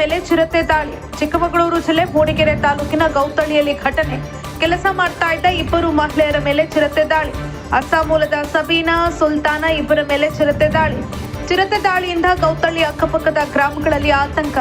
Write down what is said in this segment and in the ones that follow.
ಮೇಲೆ ಚಿರತೆ ದಾಳಿ ಚಿಕ್ಕಮಗಳೂರು ಜಿಲ್ಲೆ ಮೂಡಿಗೆರೆ ತಾಲೂಕಿನ ಗೌತಳಿಯಲ್ಲಿ ಘಟನೆ. ಕೆಲಸ ಮಾಡ್ತಾ ಇದ್ದ ಇಬ್ಬರು ಮಹಿಳೆಯರ ಮೇಲೆ ಚಿರತೆ ದಾಳಿ ಅಸ್ಸಾಂ ಮೂಲದ ಸಬೀನಾ, ಸುಲ್ತಾನ ಇಬ್ಬರ ಮೇಲೆ ಚಿರತೆ ದಾಳಿ ಚಿರತೆ ದಾಳಿಯಿಂದ ಗೌತಳ್ಳಿ ಅಕ್ಕಪಕ್ಕದ ಗ್ರಾಮಗಳಲ್ಲಿ ಆತಂಕ.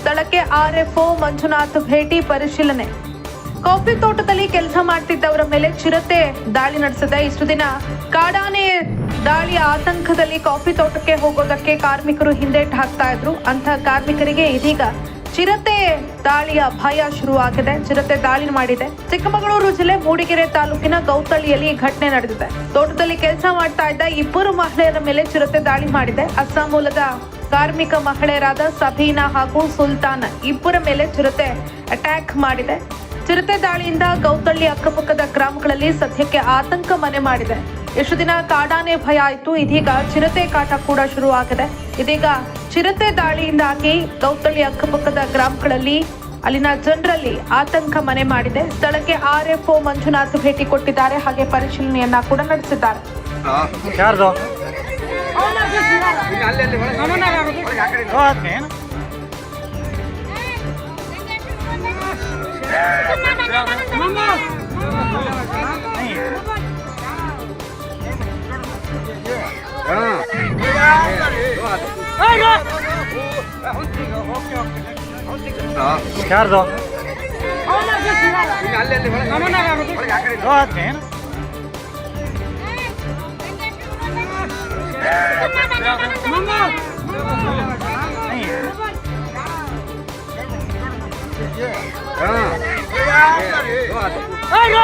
ಸ್ಥಳಕ್ಕೆ ಆರ್ಎಫ್ಒ ಮಂಜುನಾಥ್ ಭೇಟಿ ಪರಿಶೀಲನೆ. ಕಾಫಿ ತೋಟದಲ್ಲಿ ಕೆಲಸ ಮಾಡ್ತಿದ್ದವರ ಮೇಲೆ ಚಿರತೆ ದಾಳಿ ನಡೆಸಿದ ಇಷ್ಟು ದಿನ ಕಾಡಾನೆ ದಾಳಿಯ ಆತಂಕದಲ್ಲಿ ಕಾಫಿ ತೋಟಕ್ಕೆ ಹೋಗೋದಕ್ಕೆ ಕಾರ್ಮಿಕರು ಹಿಂದೇಟು ಹಾಕ್ತಾ ಇದ್ರು. ಅಂತ ಕಾರ್ಮಿಕರಿಗೆ ಇದೀಗ ಚಿರತೆ ದಾಳಿಯ ಭಯ ಶುರುವಾಗಿದೆ. ಚಿರತೆ ದಾಳಿ ಮಾಡಿದೆ. ಚಿಕ್ಕಮಗಳೂರು ಜಿಲ್ಲೆ ಮೂಡಿಗೆರೆ ತಾಲೂಕಿನ ಗೌತಳ್ಳಿಯಲ್ಲಿ ಈ ಘಟನೆ ನಡೆದಿದೆ. ತೋಟದಲ್ಲಿ ಕೆಲಸ ಮಾಡ್ತಾ ಇದ್ದ ಇಬ್ಬರು ಮಹಿಳೆಯರ ಮೇಲೆ ಚಿರತೆ ದಾಳಿ ಮಾಡಿದೆ. ಅಸ್ಸಾಂ ಮೂಲದ ಕಾರ್ಮಿಕ ಮಹಿಳೆಯರಾದ ಸಬೀನಾ ಹಾಗೂ ಸುಲ್ತಾನ್ ಇಬ್ಬರ ಮೇಲೆ ಚಿರತೆ ಅಟ್ಯಾಕ್ ಮಾಡಿದೆ. ಚಿರತೆ ದಾಳಿಯಿಂದ ಗೌತಳ್ಳಿ ಅಕ್ಕಪಕ್ಕದ ಗ್ರಾಮಗಳಲ್ಲಿ ಸದ್ಯಕ್ಕೆ ಆತಂಕ ಮನೆ ಮಾಡಿದೆ. ಎಷ್ಟು ದಿನ ಕಾಡಾನೆ ಭಯ ಆಯ್ತು. ಇದೀಗ ಚಿರತೆ ಕಾಟ ಕೂಡ ಶುರುವಾಗಿದೆ. ಇದೀಗ ಚಿರತೆ ದಾಳಿಯಿಂದಾಗಿ ಗೌತಳ್ಳಿ ಅಕ್ಕಪಕ್ಕದ ಗ್ರಾಮಗಳಲ್ಲಿ ಅಲ್ಲಿನ ಜನರಲ್ಲಿ ಆತಂಕ ಮನೆ ಮಾಡಿದೆ. ಸ್ಥಳಕ್ಕೆ ಆರ್ ಎಫ್ ಓ ಮಂಜುನಾಥ್ ಭೇಟಿ ಕೊಟ್ಟಿದ್ದಾರೆ. ಹಾಗೆ ಪರಿಶೀಲನೆಯನ್ನ ಕೂಡ ನಡೆಸಿದ್ದಾರೆ. ಯಾರ್ದು ಹೋದ್ನೆ ಏನು ಯಾರ್ದು